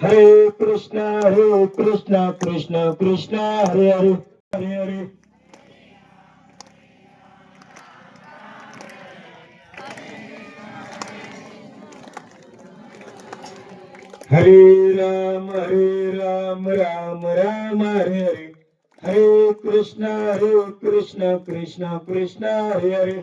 हरे कृष्ण हरे कृष्ण कृष्ण कृष्ण हरे हरे हरे हरे हरे राम हरे राम राम राम हरे हरे हरे कृष्ण हरे कृष्ण कृष्ण कृष्ण हरे हरे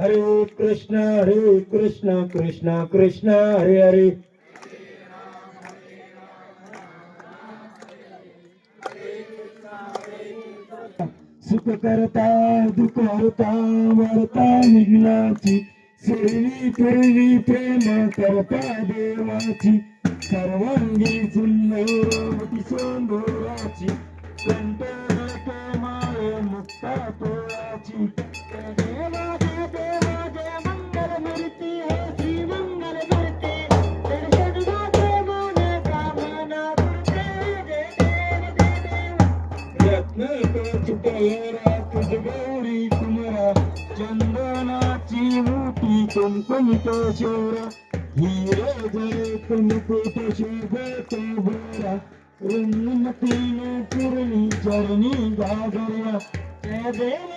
हरे कृष्ण हरे कृष्ण कृष्ण कृष्ण हरे हरे. सुख करता दुःख हरता वार्ता निघ्नाची सेवी करवी प्रेम करता देवाची. सर्वांगी सुंदरवती सोंदोराची कंठ माळे मुक्ता तोळाची. देवाची जय देवा जय मंगल मूर्ती हे श्री मंगल मूर्ती दर्शन मात्रे मन कामना तुझे जय देव जय देव रत्नकचितयरा तुझ गौरी कुमरा चंदनाची मोठी कुंकुमित शोरा हिरे जरे कुंकुट शोभत भरा रंगमतीने पूर्णी चरणी गागरा जय देव जय देव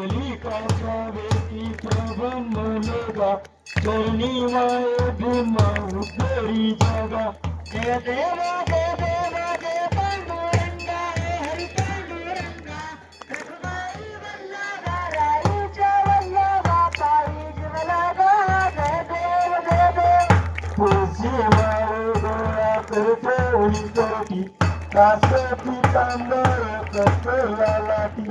पुंडलिकाच्या वेती प्रबंध लोगा चरणी माये भीमा उद्धरी जागा जय देवा जय देवा जय पांडुरंगा हे हरी पांडुरंगा रघुमाई वल्लभा वल्लभा जीवलागा जय देव जय देव गोळा करते कासती तांदळ कसला लाटी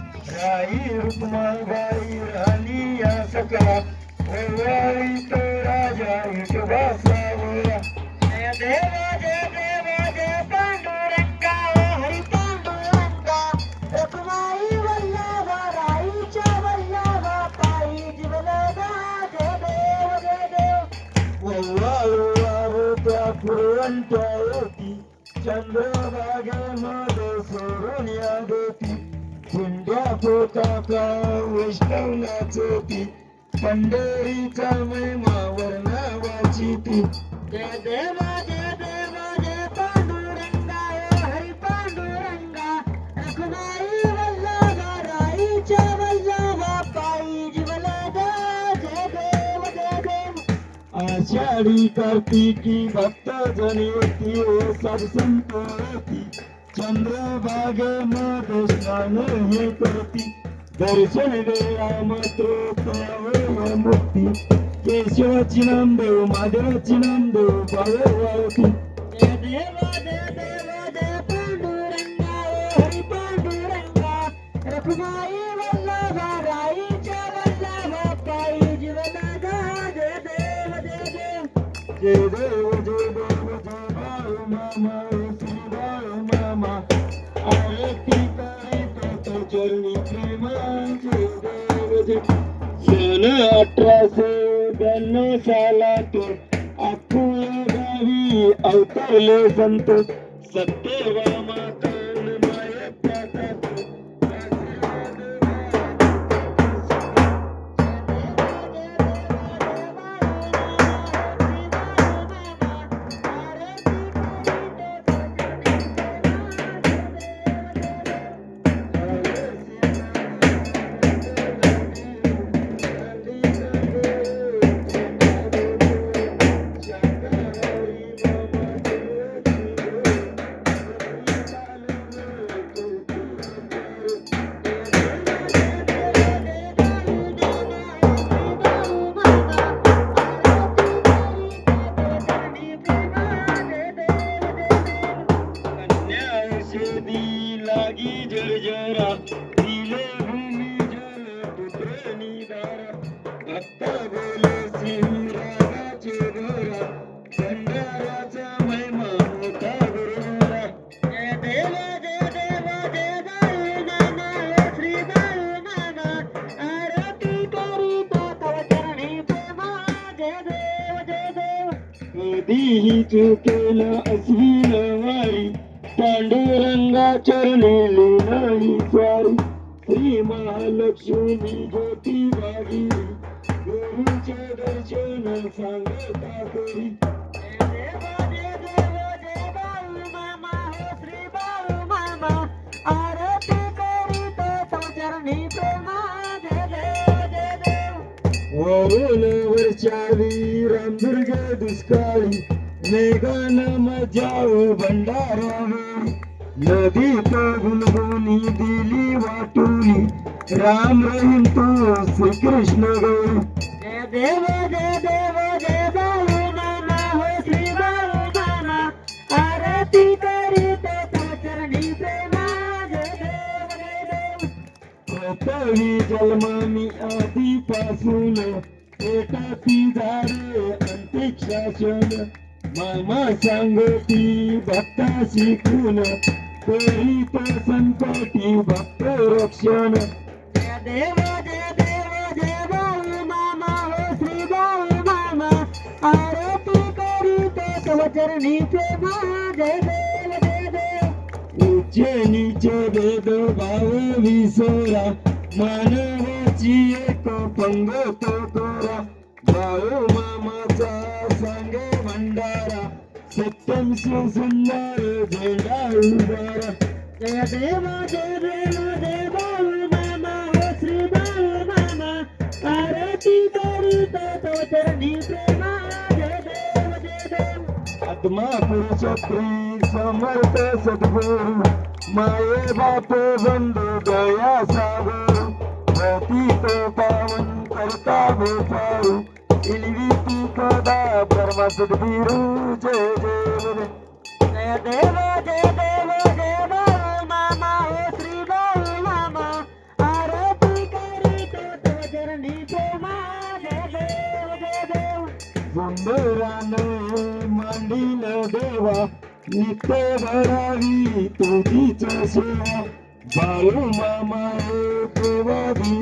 आई रुक्माबाई राणी या सकला ओवाळीत राजा विठोबा सावळा जय देवा जय देवा जय पांडुरंगा हरी पांडुरंगा. रखुमाई वल्लावा राईच्या वल्लावा पायी जीवनादा जय देव जय देव. ओवाळू त्या पुरवंट्या होती चंद्रभागेमध्ये सोडून देती का पोटाचा वैष्णव पंढरीचा महिमा वर्णावाची ती. जय जय जय पांडुरंगा हरी पांडुरंगा. रखुमाई राईच्या पायी जय देव जय देव. आषाढी कार्तिकी भक्त जणी होती ओ सब संपती चंद्रभागेमध्ये स्नान हे करती दर्शन देवा मात्र मुक्ती केशवाची नामदेव माधवाची नामदेव पावती जय देव जय देव जय पांडुरंगा हरी वल्लभा राईच्या वल्लभा पायी जीवलगा जय देव जय देव जय देव जय देव जय मामा सन अठराशे ब्याण्णव सालात अकोला गावी अवतरले संत सत्यवामा भक्त बोले सिंहरागाचे घरा भंडाराचा महिमा मोठा जय जय जय बाळू श्री बाळू आरती चरणी प्रेमा जय देव जय देव. कधीही चुकेल वारी पांडुरंगा नाही स्वारी. श्री महालक्ष्मी ज्योती बागी गुरुचे दर्शन सांगता करी रामदुर्ग दुष्काळी मेघान मजाऊ भंडारा नदी तो गुलगुनी दिली वाटुनी. राम रहीम तू श्रीकृष्ण गौरी. जय देव जय देव जय बाळू हो श्री बाळू आरती करीतो तव चरणी प्रेमा. जय देव जय देव. पृथ्वी जन्मामी आधीपासून. एकाची झाडे अंतिक्षासन मामा सांगती भक्ता शिकून. तरी तो संकटी भक्त रक्षण जय देव जय देव जय बाळू मामा हो श्री बाळू मामा आरती करीतो तव चरणी प्रेमा जय देव जय देव उच्चे नीचे भेद भाव विसरा मानवाची एक पंगत करा बाळू मामाचा सांगे भंडारा सत्यम सुंदर झेंडा उभारा जय देव जय देव जय बाळू मामा हो श्री बाळू मामा आरती करीतो तव चरणी प्रेमा जय देव जय देव आत्मा पुरुषत्री समर्थ सद्गुरु माये बाप बंधू दया सागर भौतिक पावन करता बेचारू इलवीती कदा परम सद्गुरु जय जय जय देव जय देव जय बाळू मामा हो श्री बाळू मामा आरती करीतो तव चरणी प्रेमा जय देव जय देव सुंदराने मांडील देवा नित्य भरावी तुझीच सेवा बाळू मामा रे देवा भी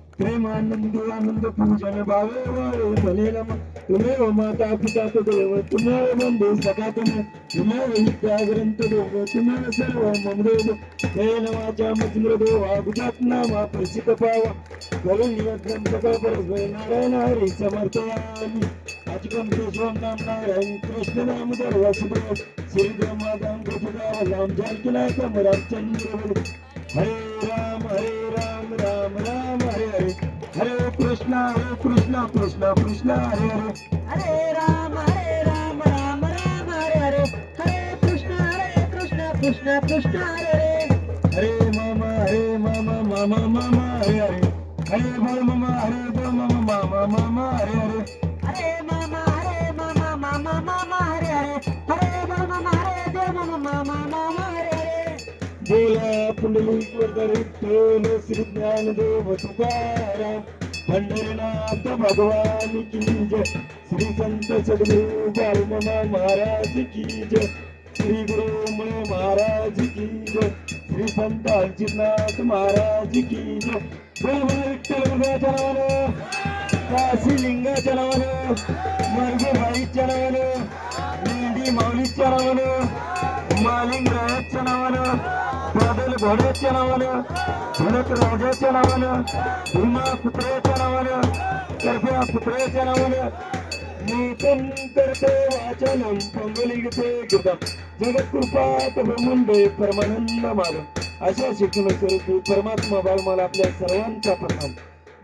प्रेमानंद आनंद पूजन भावे वाळे म्हणेला तुम्ही हो माता पिता तो देव तुम्हाला बंधू हो सखा तुम्ही तुम्हाला हो विद्या ग्रंथ देव तुम्हा सर्व ममदेव हे नवाच्या मजुर देवा गुजात नामा प्रसिद्ध पावा। करून ग्रंथ सकळ नारायण हरी समर्थ अजगम केशवम नाम नारायण कृष्ण नाम दामोदर वासुदेव श्री ब्रह्मा दाम कृष्णदाव राम जानकी नायकम रामचंद्र हरे राम हरे कृष्ण हरे कृष्ण कृष्ण कृष्ण हरे हरे. हरे राम हरे राम राम राम हरे हरे. हरे कृष्ण हरे कृष्ण कृष्ण कृष्ण हरे हरे. हरे मामा हरे मामा मामा मामा हरे हरे. हरे बोल मामा हरे बोल मामा मामा मामा हरे हरे. हरे मामा हरे मामा मामा मामा हरे हरे. हरे बोल मामा हरे देव मामा मामा मामा हरे हरे. बोला पुंडलिक विठ्ठल श्री ज्ञानदेव तुकाराम. पंढरीनाथ भगवान की जय। श्री संत सद्गुरु बाळूमामा महाराज की जय। श्री गुरुमय महाराज की जय। श्री संत अंचितनाथ महाराज की जय। बोल काशी लिंगाच्या नावानं मर्गे भाई नावानं मेंढी माऊली नावानं मालिंग रायाच्या नावानं बादल घोड्याच्या नावानं भरत राजाच्या नावानं भीमा पुत्र्याच्या नावानं कर्फ्या पुत्र्याच्या नावानं नूतन करते वाचन पंगलिगते गीतम जगत्कृपात मुंडे परमानंद माल अशा शिक्षण स्वरूपी परमात्मा बाळ मला आपल्या सर्वांचा प्रणाम.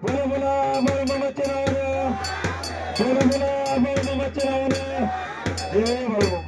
बोला बोला बाळमामाच्या नावानं. बोला बोला बाळमामाच्या नावानं. जय बाळू